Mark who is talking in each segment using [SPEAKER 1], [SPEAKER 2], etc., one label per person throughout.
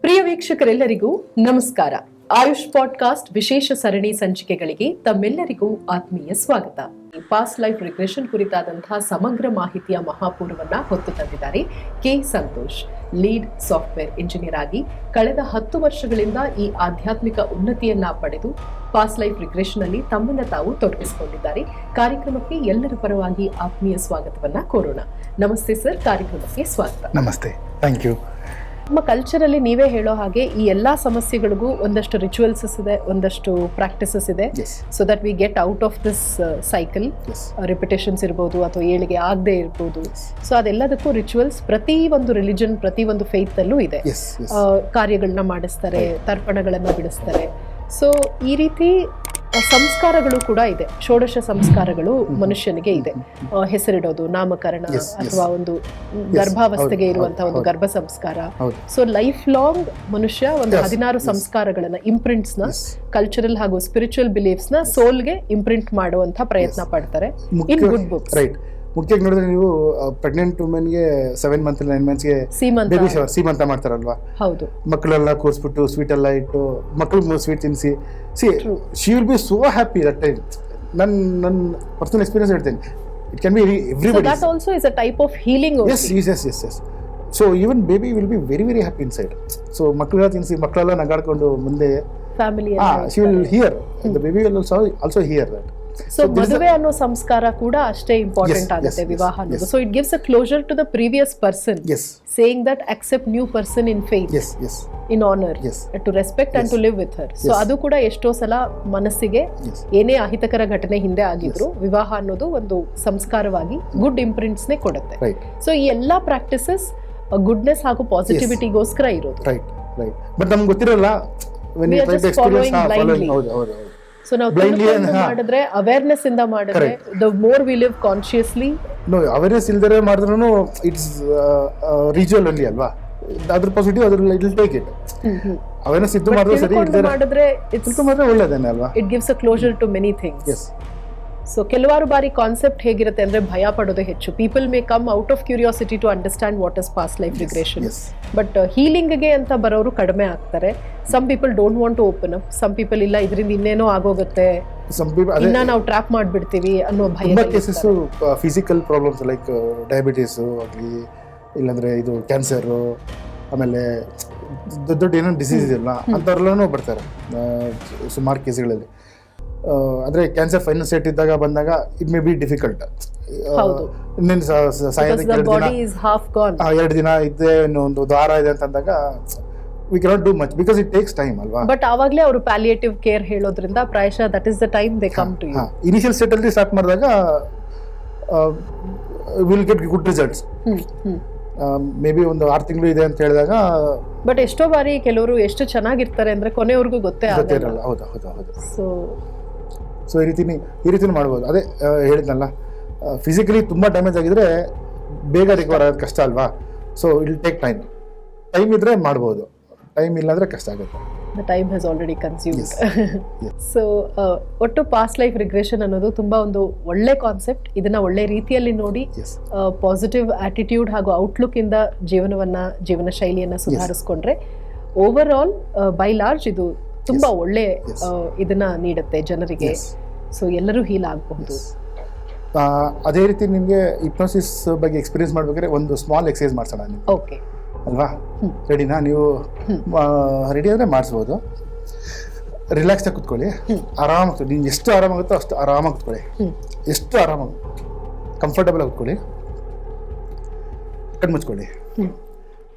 [SPEAKER 1] ಪ್ರಿಯ ವೀಕ್ಷಕರೆಲ್ಲರಿಗೂ ನಮಸ್ಕಾರ. ಆಯುಷ್ ಪಾಡ್ಕಾಸ್ಟ್ ವಿಶೇಷ ಸರಣಿ ಸಂಚಿಕೆಗಳಿಗೆ ತಮ್ಮೆಲ್ಲರಿಗೂ ಆತ್ಮೀಯ ಸ್ವಾಗತ. ಪಾಸ್ಟ್ ಲೈಫ್ ರಿಗ್ರೆಷನ್ ಕುರಿತಾದಂತಹ ಸಮಗ್ರ ಮಾಹಿತಿಯ ಮಹಾಪೂರವನ್ನು ಹೊತ್ತು ತಂದಿದ್ದಾರೆ K Santosh. Lead software engineer ಆಗಿ ಕಳೆದ ಹತ್ತು ವರ್ಷಗಳಿಂದ ಈ ಆಧ್ಯಾತ್ಮಿಕ ಉನ್ನತಿಯನ್ನ ಪಡೆದು ಪಾಸ್ಟ್ ಲೈಫ್ ರಿಗ್ರೆಷನ್ ಅಲ್ಲಿ ತಮ್ಮನ್ನ ತಾವು ತೊಡಗಿಸಿಕೊಂಡಿದ್ದಾರೆ. ಕಾರ್ಯಕ್ರಮಕ್ಕೆ ಎಲ್ಲರ ಪರವಾಗಿ ಆತ್ಮೀಯ ಸ್ವಾಗತವನ್ನ ಕೋರೋಣ. ನಮಸ್ತೆ ಸರ್, ಕಾರ್ಯಕ್ರಮಕ್ಕೆ ಸ್ವಾಗತ.
[SPEAKER 2] ನಮಸ್ತೆ. ಥ್ಯಾಂಕ್ ಯು
[SPEAKER 1] ನಮ್ಮ ಕಲ್ಚರಲ್ಲಿ ನೀವೇ ಹೇಳೋ ಹಾಗೆ ಈ ಎಲ್ಲ ಸಮಸ್ಯೆಗಳಿಗೂ ಒಂದಷ್ಟು ರಿಚುವಲ್ಸಸ್ ಇದೆ ಒಂದಷ್ಟು ಪ್ರಾಕ್ಟಿಸಸ್ ಇದೆ. So that we get out of this cycle repetitions ಇರ್ಬೋದು ಅಥವಾ ಏಳಿಗೆ ಆಗದೆ ಇರ್ಬೋದು. ಸೊ ಅದೆಲ್ಲದಕ್ಕೂ ರಿಚುವಲ್ಸ್ ಪ್ರತಿ ಒಂದು ರಿಲಿಜನ್ ಪ್ರತಿ ಒಂದು ಫೇತ್ಲ್ಲೂ ಇದೆ. ಆ, ಕಾರ್ಯಗಳನ್ನ ಮಾಡಿಸ್ತಾರೆ ತರ್ಪಣಗಳನ್ನ ಬಿಡಿಸ್ತಾರೆ. ಸೊ ಈ ರೀತಿ ಸಂಸ್ಕಾರಗಳು ಕೂಡ ಇದೆ. ಷೋಡಶ ಸಂಸ್ಕಾರಗಳು ಮನುಷ್ಯನಿಗೆ ಇದೆ. ಹೆಸರಿಡೋದು ನಾಮಕರಣ. ಅಥವಾ ಒಂದು ಗರ್ಭಾವಸ್ಥೆಗೆ ಇರುವಂತಹ ಒಂದು ಗರ್ಭ ಸಂಸ್ಕಾರ. ಸೊ ಲೈಫ್ ಲಾಂಗ್ ಮನುಷ್ಯ ಒಂದು ಹದಿನಾರು ಸಂಸ್ಕಾರಗಳನ್ನ
[SPEAKER 2] ಇಂಪ್ರಿಂಟ್ಸ್ನ
[SPEAKER 1] ಕಲ್ಚರಲ್ ಹಾಗೂ ಸ್ಪಿರಿಚುವಲ್ ಬಿಲೀಫ್ಸ್ನ ಸೋಲ್ಗೆ ಇಂಪ್ರಿಂಟ್ ಮಾಡುವಂತ ಪ್ರಯತ್ನ. ಪಡ್ತಾರೆ. ಇನ್ ಗುಡ್ ಬುಕ್ಸ್
[SPEAKER 2] ರೈಟ್ ಮುಖ್ಯವಾಗಿ ನೋಡಿದ್ರೆ ನೀವು ಪ್ರೆಗ್ನೆಂಟ್ ವುಮೆನ್ಗೆ ಸೆವೆನ್ ಮಂತ್ ನೈನ್ ಮಂತ್ಸ್ಗೆ
[SPEAKER 1] ಸೀಮಂತ
[SPEAKER 2] ಬೇಬಿ ಶವರ್ ಸೀಮಂತ ಮಾಡ್ತಾರಲ್ವಾ?
[SPEAKER 1] ಹೌದು.
[SPEAKER 2] ಮಕ್ಕಳೆಲ್ಲ ಕೂರಿಸ್ಬಿಟ್ಟು ಸ್ವೀಟ್ ಎಲ್ಲ ಇಟ್ಟು ಮಕ್ಕಳು ಸ್ವೀಟ್ ತಿನ್ನಿಸಿ see. She will be so happy that time ನನ್ನ ನನ್ನ ಪರ್ಸನಲ್ ಎಕ್ಸ್ಪೀರಿಯನ್ಸ್ ಹೇಳ್ತೇನೆ. It can be everybody
[SPEAKER 1] that also is a type of healing
[SPEAKER 2] yes yes yes yes yes so even baby will be very very happy inside so ಮಕ್ಕಳೆಲ್ಲ ತಿನ್ನಿಸಿ ಮಕ್ಕಳೆಲ್ಲ ನಗಾಡ್ಕೊಂಡು ಮುಂದೆ.
[SPEAKER 1] Family
[SPEAKER 2] she will will hear. Baby will also also hear that.
[SPEAKER 1] So ಮದುವೆ ಅನ್ನೋ ಸಂಸ್ಕಾರ ಕೂಡ ಅಷ್ಟೇ ಇಂಪಾರ್ಟೆಂಟ್ ಆಗುತ್ತೆ ವಿವಾಹ ಅನ್ನೋದು. So it gives a closer to the previous person saying that accept new person in faith in honour to respect and to live with her so ಅದು ಕೂಡ ಎಷ್ಟೋ ಸಲ ಮನಸ್ಸಿಗೆ ಏನೇ ಅಹಿತಕರ ಘಟನೆ ಹಿಂದೆ ಆಗಿದ್ರು ವಿವಾಹ ಅನ್ನೋದು ಒಂದು ಸಂಸ್ಕಾರವಾಗಿ ಗುಡ್ ಇಂಪ್ರಿಂಟ್ಸ್ ನೇ ಕೊಡುತ್ತೆ ಸೊ ಈ ಎಲ್ಲಾ ಪ್ರಾಕ್ಟಿಸಸ್ ಗುಡ್ನೆಸ್ ಹಾಗೂ ಪಾಸಿಟಿವಿಟಿಗೋಸ್ಕರ ಇರೋದು.
[SPEAKER 2] ರೈಟ್ ರೈಟ್ ಬಟ್ ನಮ್ಗೆ ಗೊತ್ತಿರಲ್ಲ
[SPEAKER 1] ಸೊ ನಾವು
[SPEAKER 2] ಹಾ.
[SPEAKER 1] ಮಾಡಿದ್ರೆ ಅವೇರ್ನೆಸ್ ಇಂದ ಮಾಡಿದ್ರೆ the more we live consciously
[SPEAKER 2] no awareness ಇಲ್ದರೆ ಮಾಡಿದ್ರು ಇಟ್ಸ್ ರಿಚುವಲ್ ಅಲ್ಲಿ ಅಲ್ವಾ? ಅದ್ರ ಪಾಸಿಟಿವ್ ಅದ್ರ ಇಟ್ ಟೇಕ್ ಇಟ್ ಅವೇರ್ನೆಸ್ ಇದ್ದು ಮಾಡಿದ್ರೆ ಸರಿ
[SPEAKER 1] ಮಾಡಿದ್ರೆ ಇಟ್ಸ್
[SPEAKER 2] ಮಾಡಿದ್ರೆ ಒಳ್ಳೇದೇನೆ ಅಲ್ವಾ?
[SPEAKER 1] It gives a closer to many things so ಕೆಲವಾರು ಬಾರಿ ಕಾನ್ಸೆಪ್ಟ್ ಹೇಗಿರುತ್ತೆ ಅಂದ್ರೆ ಭಯ ಪಡೋದೇ ಹೆಚ್ಚು. People may come out of curiosity to understand what is past life regression but ಹೀಲಿಂಗ್ಗೆ ಅಂತ ಬರೋರು ಕಡಿಮೆ ಆಗ್ತಾರೆ. Some people don't want to open up some people ಇಲ್ಲ ಇದರಿಂದ ಇನ್ನೇನೋ ಆಗೋಗುತ್ತೆ. ಇನ್ನ ನಾವು ಟ್ರ್ಯಾಪ್ ಮಾಡ್ಬಿಡ್ತೀವಿ ಅನ್ನೋ ಭಯ
[SPEAKER 2] cases physical problems like diabetes ಆಗಲಿ ಇಲ್ಲಾಂದ್ರೆ ಇದು ಕ್ಯಾನ್ಸರು ಆಮೇಲೆ ದೊಡ್ಡ ದೊಡ್ಡ ಏನೋ ಡಿಸೀಸ್ ಇದೆಯಲ್ಲ ಅಂಥವ್ರೆಲ್ಲನೂ ಬರ್ತಾರೆ. ಸುಮಾರು ಕೇಸ್ಗಳಲ್ಲಿ ಆದರೆ ಕ್ಯಾನ್ಸರ್ ಫೈನಲ್ ಸ್ಟೇಟ್ ಇದ್ದಾಗ ಬಂದಾಗ ಇಟ್ ಮೇ ಬಿ ಡಿಫಿಕಲ್ಟ್ ಎರಡು ದಿನ
[SPEAKER 1] ಬಾಡಿ ಇಸ್ ಹಾಫ್ ಗಾನ್
[SPEAKER 2] ಆ, ಎರಡು ದಿನ ಇದ್ದೇ ಒಂದು ದ್ವಾರ ಇದೆ ಅಂತಂದಾಗ we cannot do much because it takes time ಅಲ್ವಾ?
[SPEAKER 1] ಬಟ್ ಆವಾಗಲೇ ಅವರು ಪ್ಯಾಲಿಯೇಟಿವ್ ಕೇರ್ ಹೇಳೋದ್ರಿಂದ ಪ್ರಾಯಶಃ that is the time they come to you
[SPEAKER 2] initial ಸ್ಟೇಟಲ್ಲಿ start ಮಾಡಿದಾಗ will get good results maybe ಒಂದು ಆರು ತಿಂಗಳು ಇದೆ ಅಂತ ಹೇಳಿದಾಗ
[SPEAKER 1] ಬಟ್ ಎಷ್ಟೋ ಬಾರಿ ಕೆಲವರು ಎಷ್ಟು ಚೆನ್ನಾಗಿರ್ತಾರೆ ಅಂದ್ರೆ ಕೊನೆವರೆಗೂ ಗೊತ್ತೇ
[SPEAKER 2] ಆಗುತ್ತೆ
[SPEAKER 1] ಆಗಲ್ಲ.
[SPEAKER 2] ಹೌದಾ ಹೌದಾ ಹೌದು.
[SPEAKER 1] ಸೊ
[SPEAKER 2] ಸೊ ಈ ರೀತಿ ಈ ರೀತಿನೂ ಮಾಡ್ಬೋದು. ಅದೇ ಹೇಳಿದ್ನಲ್ಲ ಫಿಸಿಕಲಿ ತುಂಬ ಡ್ಯಾಮೇಜ್ ಆಗಿದ್ರೆ ಬೇಗ ರಿಕವರ್ ಆಗೋದು ಕಷ್ಟ ಅಲ್ವಾ? ಸೊ ಇಲ್ ಟೇಕ್ ಟೈಮ್ ಟೈಮ್ ಇದ್ರೆ ಮಾಡ್ಬೋದು. ಟೈಮ್ ಇಲ್ಲಾಂದ್ರೆ ಕಷ್ಟ ಆಗುತ್ತೆ.
[SPEAKER 1] The time has already.
[SPEAKER 2] Yes.
[SPEAKER 1] So ಒಟ್ಟು ಪಾಸ್ಟ್ ಲೈಫ್ ರಿಗ್ರೆಷನ್ ಅನ್ನೋದು ತುಂಬಾ ಒಂದು ಒಳ್ಳೆ ಕಾನ್ಸೆಪ್ಟ್ ಇದನ್ನ ಒಳ್ಳೆ ರೀತಿಯಲ್ಲಿ ನೋಡಿ ಪಾಸಿಟಿವ್ ಆಟಿಟ್ಯೂಡ್ ಹಾಗೂ ಔಟ್ಲುಕ್ ಇಂದ ಜೀವನವನ್ನ ಜೀವನ ಶೈಲಿಯನ್ನ ಸುಧಾರಿಸ್ಕೊಂಡ್ರೆ ಓವರ್ ಆಲ್ ಬೈ ಲಾರ್ಜ್ ಇದು ತುಂಬಾ ಒಳ್ಳೆ ಇದನ್ನ ನೀಡುತ್ತೆ ಜನರಿಗೆ. ಸೊ ಎಲ್ಲರೂ ಹೀಲ್ ಆಗಬಹುದು.
[SPEAKER 2] ಅದೇ ರೀತಿ ನಿಮಗೆ ಹಿಪ್ನೋಸಿಸ್ ಬಗ್ಗೆ ಎಕ್ಸ್ಪೀರಿಯನ್ಸ್ ಮಾಡಬೇಕಾದ್ರೆ ಒಂದು ಸ್ಮಾಲ್ ಎಕ್ಸಸೈಸ್ ಮಾಡ್ಸೋಣ ನೀವು.
[SPEAKER 1] ಓಕೆ
[SPEAKER 2] ಅಲ್ವಾ? ರೆಡಿನಾ ನೀವು ರೆಡಿ ಆದರೆ ಮಾಡಿಸ್ಬೋದು. ರಿಲ್ಯಾಕ್ಸಾಗಿ ಕುತ್ಕೊಳ್ಳಿ.
[SPEAKER 1] ಕೂತ್ಕೊಳ್ಳಿ
[SPEAKER 2] ಆರಾಮಾಗಿ ನೀನು ಎಷ್ಟು ಆರಾಮಾಗುತ್ತೋ ಅಷ್ಟು ಆರಾಮಾಗಿ ಕುತ್ಕೊಳ್ಳಿ. ಎಷ್ಟು ಆರಾಮಾಗಿ ಕಂಫರ್ಟಬಲ್ ಆಗಿ ಕುತ್ಕೊಳ್ಳಿ. ಕಣ್ಣು ಮುಚ್ಕೊಳ್ಳಿ.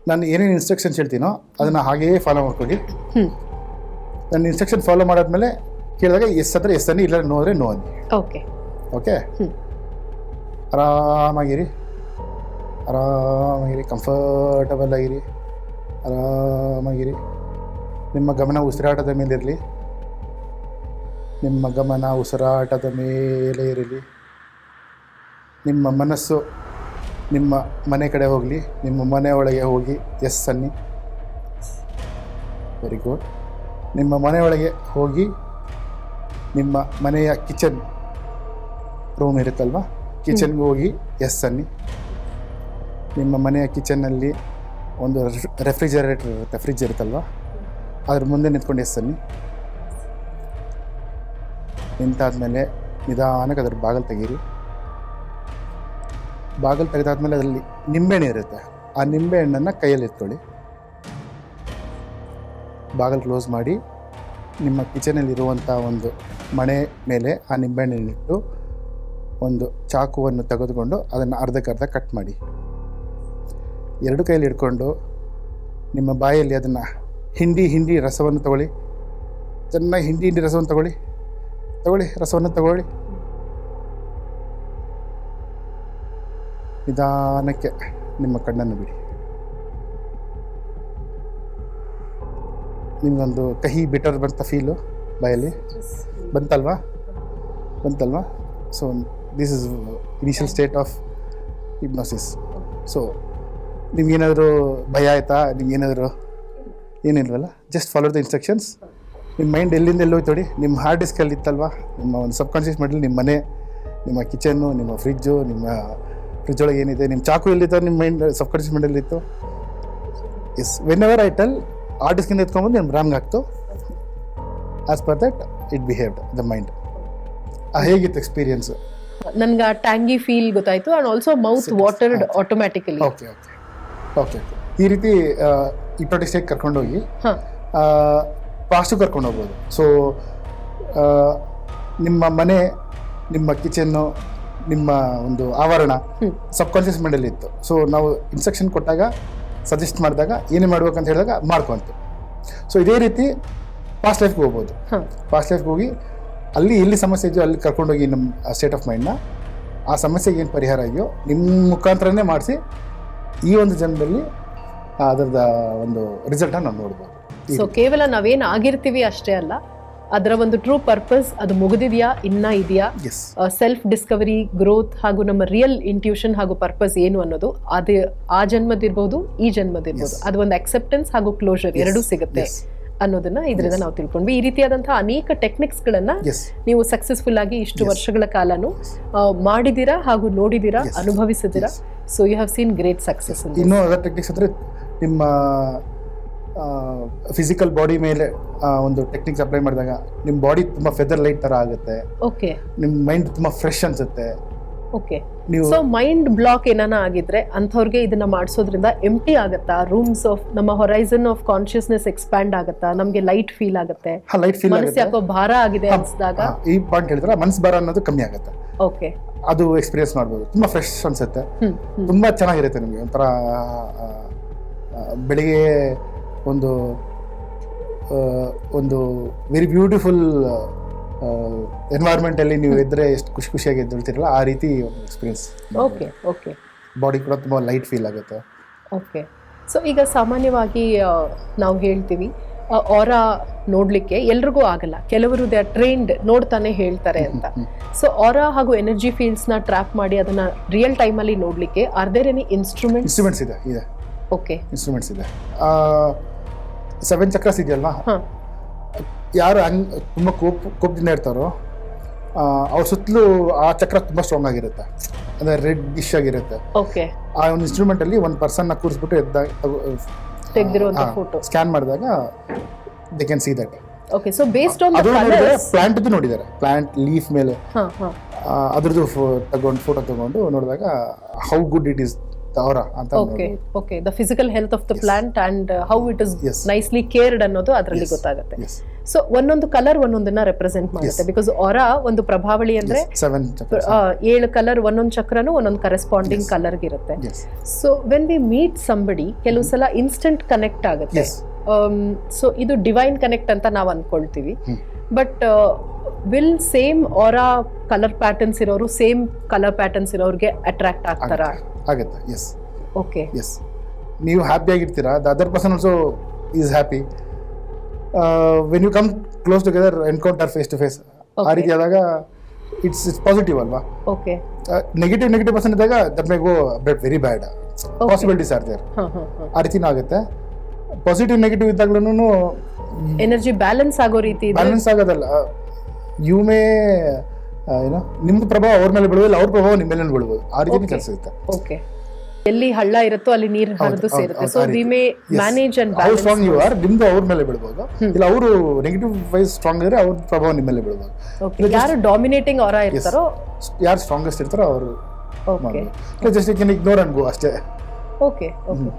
[SPEAKER 2] ನಾನು ಏನೇನು ಇನ್ಸ್ಟ್ರಕ್ಷನ್ಸ್ ಹೇಳ್ತೀನೋ ಅದನ್ನು ಹಾಗೆಯೇ ಫಾಲೋ ಮಾಡ್ಕೊಳ್ಳಿ. ನನ್ನ ಇನ್ಸ್ಟ್ರಕ್ಷನ್ ಫಾಲೋ ಮಾಡಾದ್ಮೇಲೆ ಕೇಳಿದಾಗ ಎಸ್ ಅಂದರೆ ಎಸ್ ಅನ್ನಿ ಇಲ್ಲ ನೋ ಅಂದರೆ ನೋ ಅನ್ನಿ.
[SPEAKER 1] ಓಕೆ.
[SPEAKER 2] ಓಕೆ? ಆರಾಮಾಗಿರಿ. ಆರಾಮಾಗಿರಿ ಕಂಫರ್ಟಬಲ್ ಆಗಿರಿ. ಆರಾಮಾಗಿರಿ. ನಿಮ್ಮ ಗಮನ ಉಸಿರಾಟದ ಮೇಲಿರಲಿ ನಿಮ್ಮ ಗಮನ ಉಸಿರಾಟದ ಮೇಲೆ ಇರಲಿ. ನಿಮ್ಮ ಮನಸ್ಸು ನಿಮ್ಮ ಮನೆ ಕಡೆ ಹೋಗಲಿ ನಿಮ್ಮ ಮನೆ ಒಳಗೆ ಹೋಗಿ ಎಸ್ ಅನ್ನಿ. ವೆರಿ ಗುಡ್ ನಿಮ್ಮ ಮನೆಯೊಳಗೆ ಹೋಗಿ ನಿಮ್ಮ ಮನೆಯ ಕಿಚನ್ ರೂಮ್ ಇರುತ್ತಲ್ವ? ಕಿಚನ್ಗೆ ಹೋಗಿ ಎಸ್ ಅನ್ನಿ. ನಿಮ್ಮ ಮನೆಯ ಕಿಚನ್ನಲ್ಲಿ ಒಂದು ರೆಫ್ರಿಜರೇಟರ್ ಇರುತ್ತೆ ಫ್ರಿಜ್ ಇರುತ್ತಲ್ವ? ಅದ್ರ ಮುಂದೆ ನಿಂತ್ಕೊಂಡು ಎಸ್ ಅನ್ನಿ. ನಿಂತಾದ್ಮೇಲೆ ನಿಧಾನಕ್ಕೆ ಅದ್ರ ಬಾಗಲ್ ತೆಗೀರಿ. ಬಾಗಲ್ ತೆಗೆದಾದ್ಮೇಲೆ ಅದರಲ್ಲಿ ನಿಂಬೆಹಣ್ಣು ಇರುತ್ತೆ. ಆ ನಿಂಬೆಹಣ್ಣನ್ನು ಕೈಯಲ್ಲಿ ಎತ್ಕೊಳ್ಳಿ ಬಾಗಲ್ ಕ್ಲೋಸ್ ಮಾಡಿ ನಿಮ್ಮ ಕಿಚನಲ್ಲಿರುವಂಥ ಒಂದು ಮಣೆ ಮೇಲೆ ಆ ನಿಂಬೆಹಣ್ಣಿನಿಟ್ಟು ಒಂದು ಚಾಕುವನ್ನು ತೆಗೆದುಕೊಂಡು ಅದನ್ನು ಅರ್ಧಕ್ಕರ್ಧ ಕಟ್ ಮಾಡಿ. ಎರಡು ಕೈಯಲ್ಲಿ ಹಿಡ್ಕೊಂಡು ನಿಮ್ಮ ಬಾಯಲ್ಲಿ ಅದನ್ನು ಹಿಂಡಿ ಹಿಂಡಿ ರಸವನ್ನು ತಗೊಳ್ಳಿ. ಚೆನ್ನಾಗಿ ಹಿಂಡಿ ಹಿಂಡಿ ರಸವನ್ನು ತಗೊಳ್ಳಿ. ತಗೊಳ್ಳಿ, ರಸವನ್ನು ತಗೊಳ್ಳಿ. ನಿಧಾನಕ್ಕೆ ನಿಮ್ಮ ಕಣ್ಣನ್ನು ಬಿಡಿ. ನಿಮಗೊಂದು ಕಹಿ ಬಿಟರ್ ಬಂತ ಫೀಲು ಬಾಯಲ್ಲಿ? ಬಂತಲ್ವಾ? ಬಂತಲ್ವಾ? So this is initial state of hypnosis so ನಿಮ್ಗೇನಾದರೂ ಭಯ ಆಯಿತಾ? ನಿಮ್ಗೇನಾದರೂ ಏನಿಲ್ವಲ್ಲ? ಜಸ್ಟ್ ಫಾಲೋ ದ ಇನ್ಸ್ಟ್ರಕ್ಷನ್ಸ್ ನಿಮ್ಮ ಮೈಂಡ್ ಎಲ್ಲಿಂದ ಎಲ್ಲಿ ಹೋಯ್ತೋಡಿ ನಿಮ್ಮ ಹಾರ್ಡ್ ಡಿಸ್ಕಲ್ಲಿ ಇತ್ತಲ್ವಾ? ನಿಮ್ಮ ಒಂದು ಸಬ್ ಕಾನ್ಷಿಯಸ್ ಮಾಡಲಿ ನಿಮ್ಮ ಮನೆ ನಿಮ್ಮ ಕಿಚನ್ನು ನಿಮ್ಮ ಫ್ರಿಜ್ಜು ನಿಮ್ಮ ಫ್ರಿಜ್ ಒಳಗೆ ಏನಿದೆ? ನಿಮ್ಮ ಚಾಕು ಎಲ್ಲಿತ್ತು? ನಿಮ್ಮ ಮೈಂಡ್ ಸಬ್ ಕಾನ್ಷಿಯಸ್ ಮೈಂಡಲ್ಲಿ ಇತ್ತು? Yes whenever I tell ಆ ಡಿಸ್ಕಿಂದ ಎತ್ಕೊಂಡ್ಬಂದು ನಿಮ್ಮ ರಾಮ್ಗೆ ಹಾಕ್ತು? As per that it behaved the mind ಹೇಗಿತ್ತು ಎಕ್ಸ್ಪೀರಿಯನ್ಸ್
[SPEAKER 1] ನನ್ಗೆ ಆ ಟ್ಯಾಂಗಿ ಫೀಲ್ ಗೊತ್ತಾಯ್ತು and also mouth watered automatically
[SPEAKER 2] okay okay okay ಈ ರೀತಿ ಇಪ್ಪತ್ತು ಸ್ಟೇಟ್ ಕರ್ಕೊಂಡೋಗಿ
[SPEAKER 1] ಹಾಂ.
[SPEAKER 2] ಪಾಸ್ಟು ಕರ್ಕೊಂಡು ಹೋಗ್ಬೋದು. ಸೊ ನಿಮ್ಮ ಮನೆ ನಿಮ್ಮ ಕಿಚನ್ನು ನಿಮ್ಮ ಒಂದು ಆವರಣ. ಸಬ್ ಕಾನ್ಷಿಯಸ್ ಮೈಂಡಲ್ಲಿ ಇತ್ತು. ಸೊ ನಾವು ಇನ್ಸ್ಟ್ರಕ್ಷನ್ ಕೊಟ್ಟಾಗ ಸಜೆಸ್ಟ್ ಮಾಡಿದಾಗ ಏನೇ ಮಾಡ್ಬೇಕಂತ ಹೇಳಿದಾಗ ಮಾಡ್ಕೊಂತು ಸೊ ಇದೇ ರೀತಿ ಫಾಸ್ಟ್ ಲೈಫ್ಗೆ ಹೋಗ್ಬೋದು.
[SPEAKER 1] ಪಾಸ್ಟ್
[SPEAKER 2] ಫಾಸ್ಟ್ ಲೈಫ್ಗೆ ಹೋಗಿ ಅಲ್ಲಿ ಎಲ್ಲಿ ಸಮಸ್ಯೆ ಇದೆಯೋ ಅಲ್ಲಿ ಕರ್ಕೊಂಡೋಗಿ ನಮ್ಮ ಸ್ಟೇಟ್ ಆಫ್ ಮೈಂಡ್ನ ಆ ಸಮಸ್ಯೆಗೆ ಏನು ಪರಿಹಾರ ಇದೆಯೋ ನಿಮ್ಮ ಮುಖಾಂತರನೇ ಮಾಡಿಸಿ ಈ ಒಂದು ಜನ್ಮದಲ್ಲಿ ಅದರದ ಒಂದು ರಿಸಲ್ಟನ್ನು ನಾವು ನೋಡ್ಬೋದು.
[SPEAKER 1] ಸೊ ಕೇವಲ ನಾವೇನು ಆಗಿರ್ತೀವಿ ಅಷ್ಟೇ ಅಲ್ಲ ಅದರ ಒಂದು ಟ್ರೂ ಪರ್ಪಸ್ ಅದು ಮುಗಿದಿದೆಯಾ? ಇನ್ನ ಇದೆಯಾ? ಸೆಲ್ಫ್ ಡಿಸ್ಕವರಿ ಗ್ರೋತ್ ಹಾಗೂ ನಮ್ಮ ರಿಯಲ್ ಇಂಟ್ಯೂಷನ್ ಹಾಗೂ ಪರ್ಪಸ್ ಏನು ಅನ್ನೋದು ಅದೇ ಆ ಜನ್ಮದಿರ್ಬೋದು ಈ ಜನ್ಮದಿರ್ಬೋದು. ಅದು ಒಂದು ಅಕ್ಸೆಪ್ಟೆನ್ಸ್ ಹಾಗೂ ಕ್ಲೋಸರ್ ಎರಡೂ ಸಿಗುತ್ತೆ ಅನ್ನೋದನ್ನ ಇದರಿಂದ ನಾವು ತಿಳ್ಕೊಂಡ್ವಿ. ಈ ರೀತಿಯಾದಂತಹ ಅನೇಕ ಟೆಕ್ನಿಕ್ಸ್ ಗಳನ್ನ ನೀವು ಸಕ್ಸಸ್ಫುಲ್ ಆಗಿ ಇಷ್ಟು ವರ್ಷಗಳ ಕಾಲನು ಮಾಡಿದಿರಾ ಹಾಗೂ ನೋಡಿದಿರಾ ಅನುಭವಿಸಿದಿರಾ so you have seen great success
[SPEAKER 2] ಇನ್ನೂ ಟೆಕ್ನಿಕ್ಸ್ ಅಂದ್ರೆ ನಿಮ್ಮ ಫಿಸಿಕಲ್ ಬಾಡಿ ಮೇಲೆ ಒಂದು ಟೆಕ್ನಿಕ್ಸ್ ಅಪ್ಲೈ ಮಾಡಿದಾಗ ನಿಮ್ಮ ಬಾಡಿ ತುಂಬ ಫೆದರ್ ಲೈಟ್ ಥರ ಆಗುತ್ತೆ.
[SPEAKER 1] ಓಕೆ
[SPEAKER 2] ನಿಮ್ಮ ಮೈಂಡ್ ತುಂಬ ಫ್ರೆಶ್ ಅನ್ಸುತ್ತೆ.
[SPEAKER 1] ಓಕೆ
[SPEAKER 2] ನೀವು
[SPEAKER 1] ಸೊ ಮೈಂಡ್ ಬ್ಲಾಕ್ ಏನಾನ ಆಗಿದ್ರೆ ಅಂಥವ್ರಿಗೆ ಇದನ್ನ ಮಾಡಿಸೋದ್ರಿಂದ ಎಂಟಿ ಆಗುತ್ತಾ? ರೂಮ್ಸ್ ಆಫ್ ನಮ್ಮ ಹೊರೈಸನ್ ಆಫ್ ಕಾನ್ಶಿಯಸ್ನೆಸ್ ಎಕ್ಸ್ಪ್ಯಾಂಡ್ ಆಗುತ್ತಾ? ನಮಗೆ ಲೈಟ್ ಫೀಲ್ ಆಗುತ್ತೆ?
[SPEAKER 2] ಆ ಲೈಟ್ ಫೀಲ್ ಆಗುತ್ತೆ.
[SPEAKER 1] ಯಾಕೋ ಭಾರ ಆಗಿದೆ ಅನ್ಸಿದಾಗ?
[SPEAKER 2] ಈ ಪಾಯಿಂಟ್ ಹೇಳಿದ್ರೆ ಮನಸ್ಸು ಭಾರ ಅನ್ನೋದು ಕಮ್ಮಿ ಆಗುತ್ತೆ.
[SPEAKER 1] ಓಕೆ
[SPEAKER 2] ಅದು ಎಕ್ಸ್ಪೀರಿಯನ್ಸ್ ಮಾಡ್ಬೋದು. ತುಂಬಾ ಫ್ರೆಶ್ ಅನ್ಸುತ್ತೆ.
[SPEAKER 1] ಹ್ಮ್
[SPEAKER 2] ಚೆನ್ನಾಗಿರುತ್ತೆ ನಿಮಗೆ ಒಂಥರ ಬೆಳಿಗ್ಗೆ ಒಂದು ಒಂದು ವೆರಿ ಬ್ಯೂಟಿಫುಲ್ ಎನ್ವೈರ್ಮೆಂಟಲ್ಲಿ ನೀವು ಇದ್ದರೆ ಎಷ್ಟು ಖುಷಿ ಖುಷಿಯಾಗಿ ಎದ್ದಿರ್ತೀರಲ್ಲ ಆ ರೀತಿ ಒಂದು ಎಕ್ಸ್ಪೀರಿಯನ್ಸ್
[SPEAKER 1] ಓಕೆ ಓಕೆ
[SPEAKER 2] ಬಾಡಿ ಕೂಡ ತುಂಬ ಲೈಟ್ ಫೀಲ್ ಆಗುತ್ತೆ.
[SPEAKER 1] ಓಕೆ ಸೊ ಈಗ ಸಾಮಾನ್ಯವಾಗಿ ನಾವು ಹೇಳ್ತೀವಿ ಅವರ ನೋಡಲಿಕ್ಕೆ ಎಲ್ರಿಗೂ ಆಗಲ್ಲ. ಕೆಲವರು ದೇ ಆರ್ ಟ್ರೈನ್ಡ್ ನೋಡ್ತಾನೆ ಹೇಳ್ತಾರೆ ಅಂತ. ಸೊ ಅವರ ಹಾಗೂ ಎನರ್ಜಿ ಫೀಲ್ಡ್ಸ್ನ ಟ್ರ್ಯಾಪ್ ಮಾಡಿ ಅದನ್ನು ರಿಯಲ್ ಟೈಮಲ್ಲಿ ನೋಡಲಿಕ್ಕೆ ನೋಡ್ಲಿಕ್ಕೆ are there any instruments
[SPEAKER 2] instruments ಇದೆ ಇದೆ.
[SPEAKER 1] ಓಕೆ
[SPEAKER 2] ಇನ್ಸ್ಟ್ರೂಮೆಂಟ್ಸ್ ಇದೆ. ಸೆವೆನ್ ಚಕ್ರಸ್
[SPEAKER 1] ಇದೆಯಲ್ಲ?
[SPEAKER 2] ಯಾರು ಹಂಗ್ ತುಂಬ ಕೋಪ್ ಕೋಪದಿಂದ ಇರ್ತಾರೋ ಅವ್ರ ಸುತ್ತಲೂ ಆ ಚಕ್ರ ತುಂಬ ಸ್ಟ್ರಾಂಗ್ ಆಗಿರುತ್ತೆ. ಅಂದರೆ ರೆಡ್ ಡಿಶ್ ಆಗಿರುತ್ತೆ.
[SPEAKER 1] ಓಕೆ
[SPEAKER 2] ಆ ಒಂದು ಇನ್ಸ್ಟ್ರೂಮೆಂಟಲ್ಲಿ ಒಂದು ಪರ್ಸನ್ನ ಕೂರಿಸ್ಬಿಟ್ಟು ಎದ್ದಾಗ. ಸ್ಕ್ಯಾನ್ ಮಾಡಿದಾಗ they can see that
[SPEAKER 1] okay so based on
[SPEAKER 2] ಪ್ಲಾಂಟ್ದು ನೋಡಿದ್ದಾರೆ. ಪ್ಲಾಂಟ್ ಲೀಫ್ ಮೇಲೆ.
[SPEAKER 1] ಹಾ ಹಾ.
[SPEAKER 2] ಅದರದು ಅದ್ರದ್ದು ತಗೊಂಡು ಫೋಟೋ ತಗೊಂಡು ನೋಡಿದಾಗ ಹೌ ಗುಡ್ ಇಟ್ ಈಸ್ ಅಂತ
[SPEAKER 1] okay okay the physical health of the plant and how it is nicely cared ಅನ್ನೋದು ಅದರಲ್ಲಿ ಗೊತ್ತಾಗುತ್ತೆ. ಸೊ ಒಂದೊಂದು ಕಲರ್ ಒಂದೊಂದನ್ನ ರೆಪ್ರೆಸೆಂಟ್ ಮಾಡುತ್ತೆ. ಬಿಕಾಸ್ ಹೊರ ಒಂದು ಪ್ರಭಾವಳಿ ಅಂದ್ರೆ ಏಳು ಕಲರ್ ಒಂದೊಂದು ಚಕ್ರನು ಒಂದೊಂದು ಕರೆಸ್ಪಾಂಡಿಂಗ್ ಕಲರ್
[SPEAKER 2] ಇರುತ್ತೆ.
[SPEAKER 1] So when we meet somebody ಕೆಲವು ಸಲ ಇನ್ಸ್ಟೆಂಟ್ ಕನೆಕ್ಟ್ ಆಗುತ್ತೆ. ಸೊ ಇದು ಡಿವೈನ್ ಕನೆಕ್ಟ್ ಅಂತ ನಾವು ಅನ್ಕೊಳ್ತೀವಿ. ಬಟ್ ವಿಲ್ ಸೇಮ್ ಅವರ ಕಲರ್ ಪ್ಯಾಟರ್ನ್ಸ್ ಇರೋರು ಸೇಮ್ ಕಲರ್ ಪ್ಯಾಟರ್ನ್ಸ್ ಇರೋರಿಗೆ ಅಟ್ರಾಕ್ಟ್ ಆಗ್ತಾರ?
[SPEAKER 2] ಆಗುತ್ತೆ. ಎಸ್
[SPEAKER 1] ಓಕೆ
[SPEAKER 2] ಎಸ್ ನೀವು ಹ್ಯಾಪಿಯಾಗಿರ್ತೀರಾ the other person also is happy when you come close together encounter face to face ಆ. ರೀತಿ ಆದಾಗ ಇಟ್ಸ್ ಇಟ್ಸ್ ಪಾಸಿಟಿವ್ ಅಲ್ವಾ?
[SPEAKER 1] ಓಕೆ
[SPEAKER 2] ನೆಗೆಟಿವ್ ನೆಗೆಟಿವ್ ಪರ್ಸನ್ ಇದ್ದಾಗ that may go bet very bad possibilities are there ಆ ರೀತಿನೂ ಆಗುತ್ತೆ. Positive negative ಇದ್ದಾಗ್ಲೂ
[SPEAKER 1] energy balance ಆಗೋ ರೀತಿ
[SPEAKER 2] ಬ್ಯಾಲೆನ್ಸ್ ಆಗೋದಲ್ಲ. ಯು ಮೇ ಏನೋ ನಿಮ್ದು ಪ್ರಭಾವ ಅವ್ರ ಮೇಲೆ ಬೀಳ್ಬೋದು ಅವ್ರ ಪ್ರಭಾವ ನಿಮ್ಮ ಮೇಲೆ ಬೀಳ್ಬೋದು. ಆ ರೀತಿ. ಕೆಲಸ ಇರುತ್ತೆ.
[SPEAKER 1] ಓಕೆ ಎಲ್ಲಿ ಹಳ್ಳ ಇರುತ್ತೋ ಅಲ್ಲಿ ನೀರು ಹರಿದು ಸೇರುತ್ತೆ. So we. May. Manage and
[SPEAKER 2] balance strong you are ನಿಮ್ದು ಅವ್ರ ಮೇಲೆ ಬೀಳ್ಬೋದು. ಇಲ್ಲ ಅವರು ನೆಗೆಟಿವ್ ವೈಸ್ ಸ್ಟ್ರಾಂಗ್ ಇದ್ರೆ ಅವ್ರ ಪ್ರಭಾವ ನಿಮ್ಮ ಮೇಲೆ ಬೀಳ್ಬೋದು.
[SPEAKER 1] ಯಾರು ಡಾಮಿನೇಟಿಂಗ್ ಅವರ ಇರ್ತಾರೋ?
[SPEAKER 2] ಯಾರು ಸ್ಟ್ರಾಂಗೆಸ್ಟ್ ಇರ್ತಾರೋ ಅವರು
[SPEAKER 1] okay
[SPEAKER 2] just you can ignore and go ಅಷ್ಟೇ.
[SPEAKER 1] Okay okay